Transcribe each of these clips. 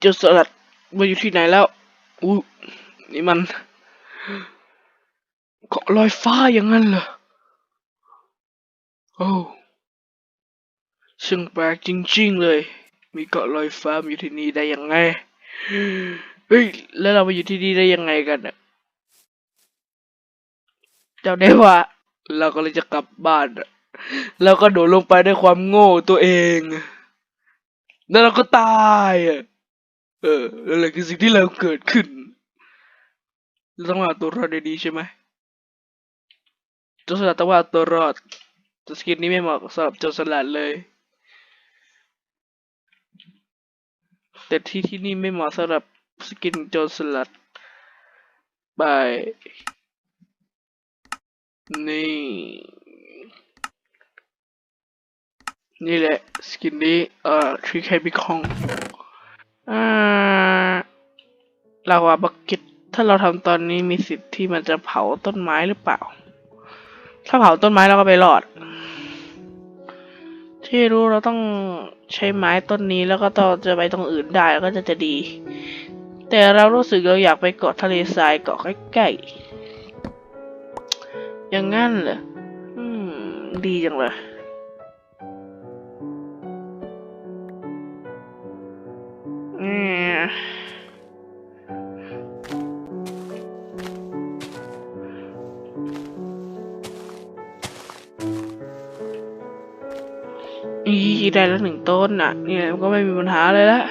เจ้าสลัดมาอยู่ที่ไหนแล้วอู้นี่มันเกาะลอยฟ้าอย่างนั้นเหรอโอ้ช่างแปลกจริงๆเลย มีเกาะลอยฟ้ามาอยู่ที่นี่ได้ยังไง เฮ้ย แล้วเรามาอยู่ที่นี่ได้ยังไงกันน่ะจำได้ว่า เราก็เลยจะกลับบ้านนะแล้วก็โดดลงไปด้วยความโง่ตัวเอง แล้วเราก็ตายอะ เออนั่นแหละคือสิ่งที่เราเกิดขึ้นเราต้องเอาตัวรอดด้ดีใช่ไหมโจรสลัดต้องว่าตัวรอดแต่สกินนี้ไม่เหมาะสำหรับโจรสลัดเลย แต่ที่ที่นี่ไม่เหมาะสำหรับสกินโจรสลัดไปนี่นี่แหละสกินนี้เอ่อทรีแคบิคองอ่า ลาวาบักเก็ตถ้าเราทำตอนนี้มีสิทธิ์ที่มันจะเผาต้นไม้หรือเปล่า ถ้าเผาต้นไม้เราก็ไปรอด ที่รู้เราต้องใช้ไม้ต้นนี้แล้วก็ต่อจะไปตรงอื่นได้แล้วก็จะจะดี แต่เรารู้สึกเราอยากไปเกาะทะเลทรายเกาะใกล้ๆอย่างงั้นเหรออืม ดีจังเลย อีได้แล้วหนึ่งต้นอะ เนี่ยก็ไม่มีปัญหาเลยละ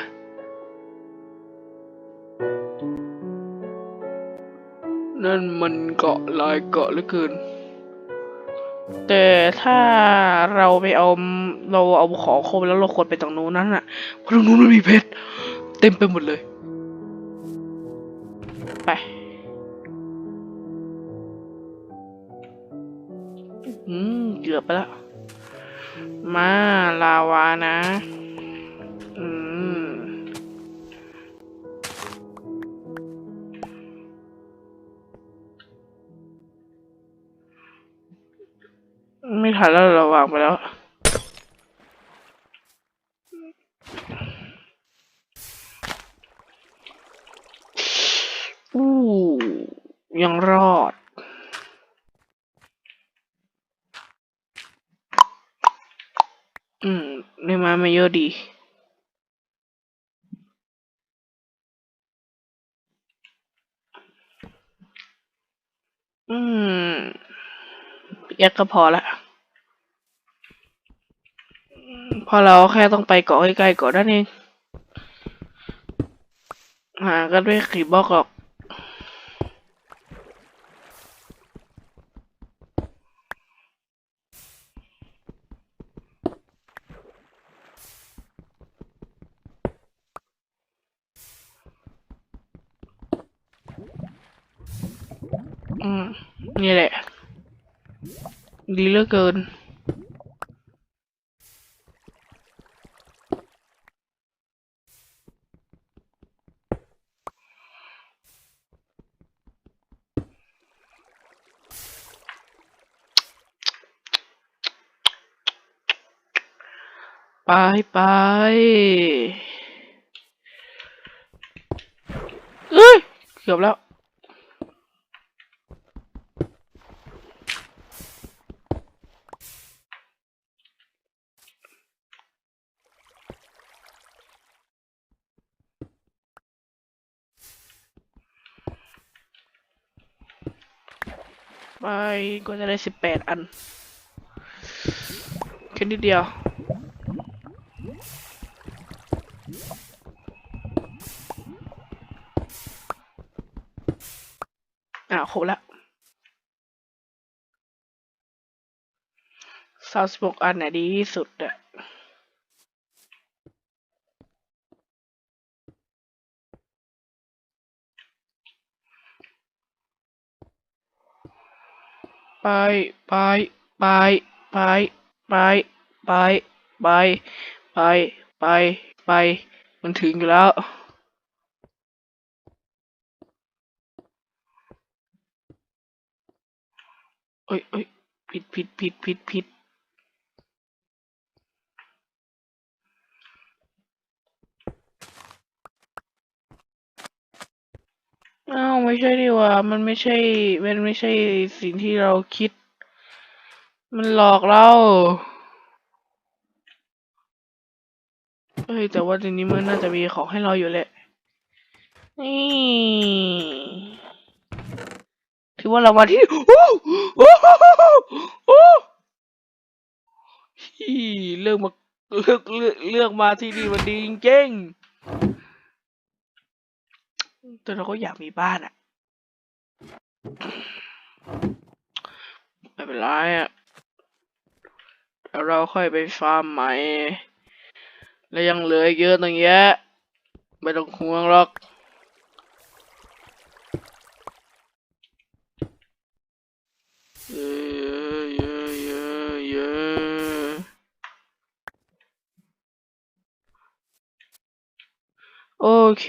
นั่นมันเกาะลายเกาะเหลือเกิน แต่ถ้าเราไปเอาเราเอาของครบแล้วเราควรไปตรงนู้นนั้นอะเพราะตรงนู้นมันมีเพชรเต็มไปหมดเลย ไปอืมเกือบไปแล้ว มาลาวานะ อืม ไม่ทันแล้วเราวางไปแล้วอู้ยังรอด อืม ได้มาไม่ยอะดีอืมแยกก็พอละ พอเราแค่ต้องไปเกาะใกล้ๆเกาะนั่นเอง หากันด้วยขี่บล็อกหรอก อืม นี่แหละ ดีเหลือเกิน ไปไปเอ้ย เกือบแล้ว ไปก็จะได้สิบแปดอันแค่นิดเดียว อ่าครบแล้วสามสิบหกอันไหนะดีที่สุดอะ ไปไปไปไปไปไปไปไปไปไปมันถึงอยู่แล้วเอ้ยเอ้ยผิดผิดผิดผิดผิด อ้าวไม่ใช่ดีว่า มันไม่ใช่ มันไม่ใช่สิ่งที่เราคิด มันหลอกเราเฮ้ยแต่ว่าทีนี้มันน่าจะมีของให้เราอยู่แหละ นี่ ถือว่าเรามาที่โอ้โอ้โอ้ที่เลือกมาเลือกเลือกเลือกมาที่นี่มันดีจริงๆ แต่เราก็อยากมีบ้านอะไม่เป็นไรอะเดี๋ยวเราค่อยไปฟาร์มใหม่ และยังเหลือเยอะตั้งแยะ ไม่ต้องห่วงหรอก เยอะเยอะเยอะเยอะโอ เค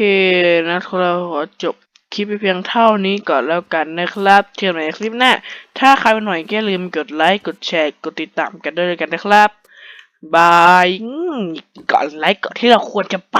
นะครับขอจบคลิปไปเพียงเท่านี้ก่อนแล้วกันนะครับเจอกันใหม่ในคลิปหน้า ถ้าใครเป็นหน่อยก็ลืมกดไลค์ กดแชร์ กดติดตามกันด้วยกันนะครับบายก่อนไลค์ก่อนที่เราควรจะไป